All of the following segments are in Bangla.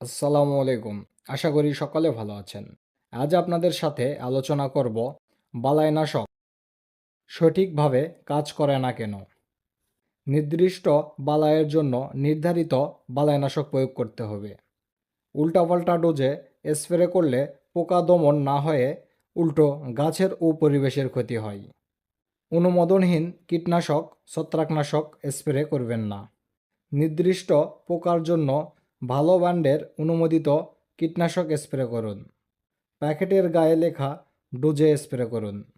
আসসালামু আলাইকুম। আশা করি সকলে ভালো আছেন। আজ আপনাদের সাথে আলোচনা করব বালাইনাশক সঠিকভাবে কাজ করে না কেন? নির্দিষ্ট বালাইয়ের জন্য নির্ধারিত বালাইনাশক প্রয়োগ করতে হবে। উল্টাপাল্টা ডোজে স্প্রে করলে পোকা দমন না হয়ে উল্টো গাছের ও পরিবেশের ক্ষতি হয়। অনুমোদনহীন কীটনাশক, ছত্রাকনাশক স্প্রে করবেন না। নির্দিষ্ট পোকার জন্য ভালো ব্র্যান্ডের অনুমোদিত কীটনাশক স্প্রে করুন। প্যাকেটের গায়ে লেখা ডোজে স্প্রে করুন।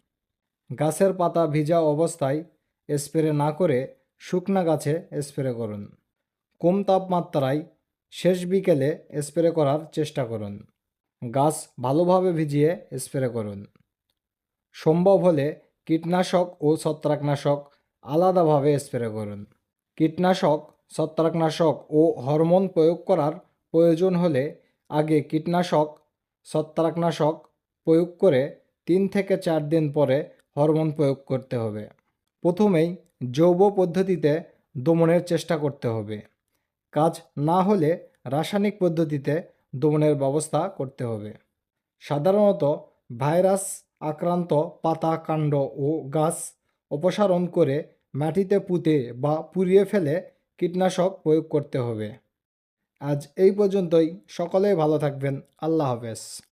গাছের পাতা ভিজা অবস্থায় স্প্রে না করে শুকনা গাছে স্প্রে করুন। কম তাপমাত্রায় শেষ বিকেলে স্প্রে করার চেষ্টা করুন। গাছ ভালোভাবে ভিজিয়ে স্প্রে করুন। সম্ভব হলে কীটনাশক ও ছত্রাকনাশক আলাদাভাবে স্প্রে করুন। কীটনাশক ছত্রাকনাশক ও হরমোন প্রয়োগ করার প্রয়োজন হলে আগে কীটনাশক, ছত্রাকনাশক প্রয়োগ করে তিন থেকে চার দিন পরে হরমোন প্রয়োগ করতে হবে। প্রথমেই জৈব পদ্ধতিতে দমনের চেষ্টা করতে হবে। কাজ না হলে রাসায়নিক পদ্ধতিতে দমনের ব্যবস্থা করতে হবে। সাধারণত ভাইরাস, আক্রান্ত পাতা, কাণ্ড ও গাছ অপসারণ করে মাটিতে পুঁতে বা পুড়িয়ে ফেলে কীটনাশক প্রয়োগ করতে হবে। আজ এই পর্যন্তই। সকলে ভালো থাকবেন। আল্লাহ হাফেজ।